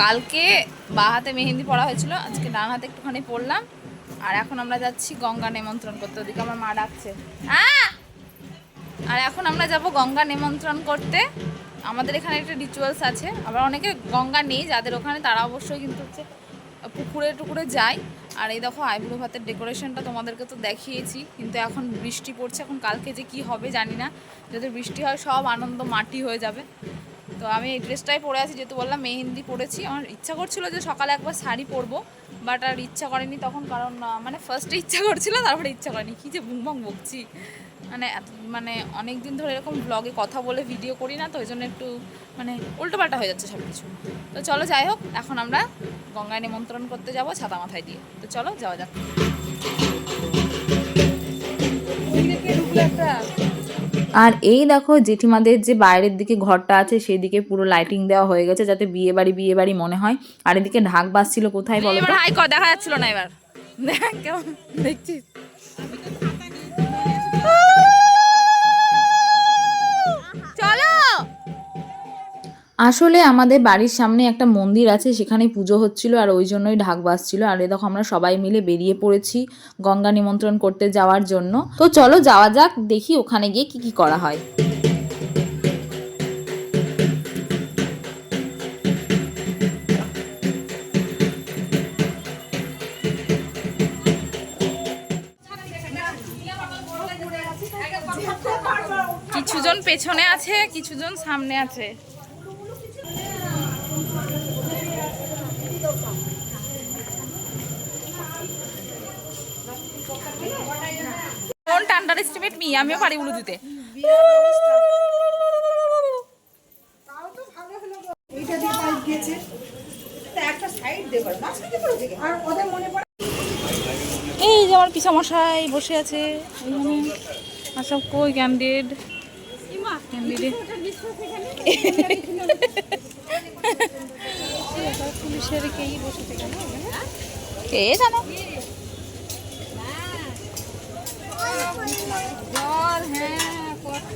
কালকে বা হাতে মেহেন্দি পড়া হয়েছিল, আজকে ডান হাতে একটুখানি পড়লাম আর এখন আমরা যাচ্ছি গঙ্গা নিমন্ত্রণ করতে, ওদিকে আমার মা ডাকছে! আর এখন আমরা যাব গঙ্গা নিমন্ত্রণ করতে, আমাদের এখানে একটা রিচুয়ালস আছে, আবার অনেকে গঙ্গা নেই, যাদের ওখানে তারা অবশ্যই কিন্তু হচ্ছে পুকুরে টুকুরে যায়। আর এই দেখো আইবুড়ো ভাতের ডেকোরেশনটা তোমাদেরকে তো দেখিয়েছি, কিন্তু এখন বৃষ্টি পড়ছে, এখন কালকে যে কি হবে জানি না, যদি বৃষ্টি হয় সব আনন্দ মাটি হয়ে যাবে। তো আমি এই ড্রেসটাই পরে আছি, যেহেতু বললাম মেহেন্দি পরেছি। আমার ইচ্ছা করছিল যে সকালে একবার শাড়ি পরবো বাট আর ইচ্ছা করেনি তখন, কারণ মানে ফার্স্টে ইচ্ছা করছিল, তারপরে ইচ্ছা করেনি। কী যে বুং বং বকছি। মানে এত মানে অনেক দিন ধরে এরকম ব্লগে কথা বলে ভিডিও করি না, তো ওই জন্য একটু মানে উল্টোপাল্টা হয়ে যাচ্ছে সব কিছু তো চলো যাই হোক, এখন আমরা গঙ্গায় নিমন্ত্রণ করতে যাব ছাতা মাথায় দিয়ে। তো চলো যাওয়া যাক। আর এই দেখো জেঠিমাদের যে বাইরের দিকে ঘরটা আছে সেদিকে পুরো লাইটিং দেওয়া হয়ে গেছে যাতে বিয়ে বাড়ি বিয়ে বাড়ি মনে হয়। আর এদিকে ঢাক বাজছিল কোথায় বলো দেখা যাচ্ছিল না এবার। দেখ কেমন? দেখছিস? আসলে আমাদের বাড়ির সামনে একটা মন্দির আছে সেখানে পুজো হচ্ছিল আর ওই জন্যই ঢাক বাজছিল। আর এই দেখো আমরা সবাই মিলে বেরিয়ে পড়েছি গঙ্গা নিমন্ত্রণ করতে যাওয়ার জন্য। তো চলো যাওয়া যাক, দেখি ওখানে গিয়ে কি কি করা হয়। কিছুজন পেছনে আছে, কিছুজন সামনে আছে। আন্ডার মি আমিও পারি উলু দিতে এই যে আমার পিসামশাই বসে আছে। ওইখানে আর সব কই ক্যান্ডিড ক্যান্ডিডে পুলিশের কেই কেন কে জানো জল হ্যাঁ কত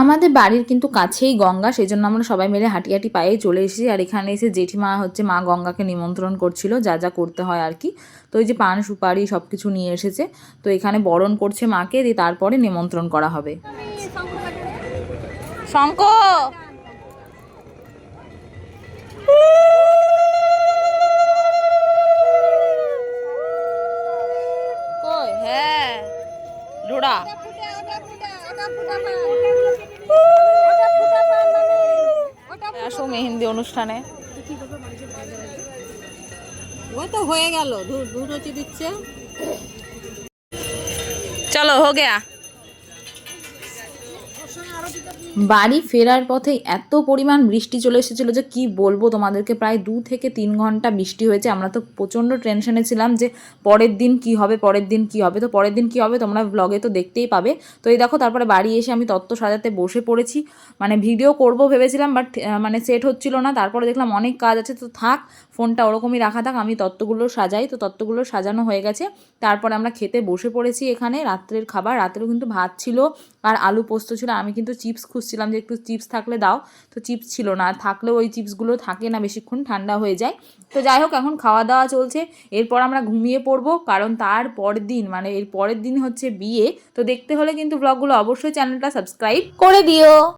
আমাদের বাড়ির কিন্তু কাছেই গঙ্গা সেই জন্য আমরা সবাই মিলে হাঁটি হাঁটি পায়ে চলে এসেছি। আর এখানে এসে জেঠিমা হচ্ছে মা গঙ্গাকে নিমন্ত্রণ করছিল, যা যা করতে হয় আর কি। তো এই যে পান, সুপারি সব কিছু নিয়ে এসেছে। তো এখানে বরণ করছে মাকে, দিয়ে তারপরে নিমন্ত্রণ করা হবে। শঙ্খ আসো মেহেন্দি অনুষ্ঠানে। ওই তো হয়ে গেল দুধ হচ্ছে দিচ্ছে। চলো হো গেয়া। বাড়ি ফেরার পথে এত পরিমাণ বৃষ্টি চলে এসেছিল যে কি বলব তোমাদেরকে? প্রায় দু থেকে তিন ঘণ্টা বৃষ্টি হয়েছে। আমরা তো প্রচণ্ড টেনশনে ছিলাম যে পরের দিন কি হবে, পরের দিন কি হবে? তো পরের দিন কি হবে তোমরা ব্লগে তো দেখতেই পাবে। তো এই দেখো, তারপরে বাড়ি এসে আমি তত্ত্ব সাজাতে বসে পড়েছি। মানে ভিডিও করব ভেবেছিলাম বাট মানে সেট হচ্ছিল না। তারপরে দেখলাম অনেক কাজ আছে। তো থাক, ফোনটা ওরকমই রাখা থাক, আমি তত্ত্বগুলো সাজাই। তো তত্ত্বগুলো সাজানো হয়ে গেছে। তারপরে আমরা খেতে বসে পড়েছি এখানে রাত্রের খাবার। রাত্রেও কিন্তু ভাত ছিল আর আলু পোস্ত ছিল। আমি কিন্তু চিপস খুঁজছিলাম যে একটু চিপস থাকলে দাও। তো চিপস ছিল না থাকলেও ওই চিপসগুলো থাকে না, বেশিক্ষণ ঠান্ডা হয়ে যায়। তো যাই হোক, এখন খাওয়া দাওয়া চলছে। এরপর আমরা ঘুমিয়ে পড়ব, কারণ তার পরের দিন মানে এর পরের দিন হচ্ছে বিয়ে। তো দেখতে হলে কিন্তু ব্লগগুলো অবশ্যই চ্যানেলটা সাবস্ক্রাইব করে দিও।